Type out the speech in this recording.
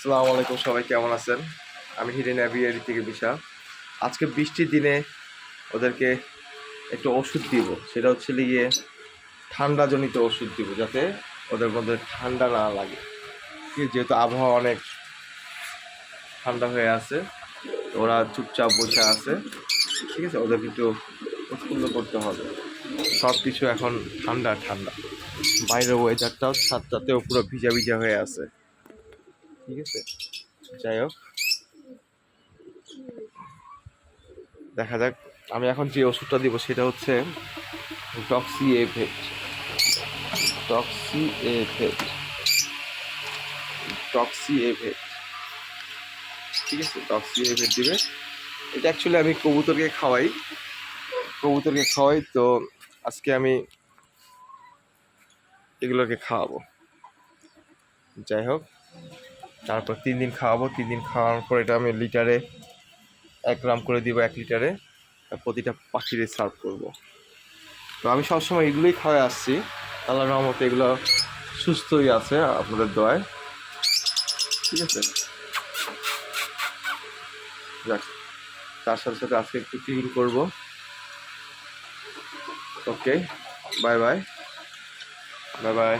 আসসালামু আলাইকুম, সবাই কেমন আছেন? আমি হিরেন অ্যাভিয়ারি থেকে বিশা আজকে বৃষ্টির দিনে ওদেরকে একটু ওষুধ দিব, সেটা হচ্ছে গিয়ে ঠান্ডাজনিত ওষুধ দিব, যাতে ওদের মধ্যে ঠান্ডা না লাগে? যেহেতু আবহাওয়া অনেক ঠান্ডা হয়ে আছে ওরা চুপচাপ বসে আছে, ঠিক আছে? ওদেরকে একটু উৎফুল্ল করতে হবে। সব কিছু এখন ঠান্ডা ঠান্ডা। বাইরের ওয়েদারটাও সাতটাতেও পুরো ভিজা ভিজা হয়ে আছে। ঠিক আছে? যাই হোক। দেখা যাক, আমি এখন যে ওষুধটা দিব সেটা হচ্ছে toxic effect toxic effect toxic effect ঠিক আছে? টক্সি এফেক্ট দিবে। এটা অ্যাকচুয়ালি আমি কবুতরকে খাওয়াই। কবুতরকে খাওয়াই, তো আজকে আমি এগুলোকে খাওয়াবো। যাই হোক। তারপর তিন দিন খাওয়াবো, তিন দিন খাওয়ানোর পর এটা আমি লিটারে এক গ্রাম করে দিব, এক লিটারে প্রতিটা পাখিরে সার্ভ করব। তো আমি সবসময় এগুলোই খাওয়াই আসছি। আল্লাহ রহমতে এগুলো সুস্থই আছে আপনাদের দোয়ায়। ঠিক আছে? যাক, তার সাথে সাথে আজকে একটু ক্লিন করব। Okay, bye bye. Bye bye.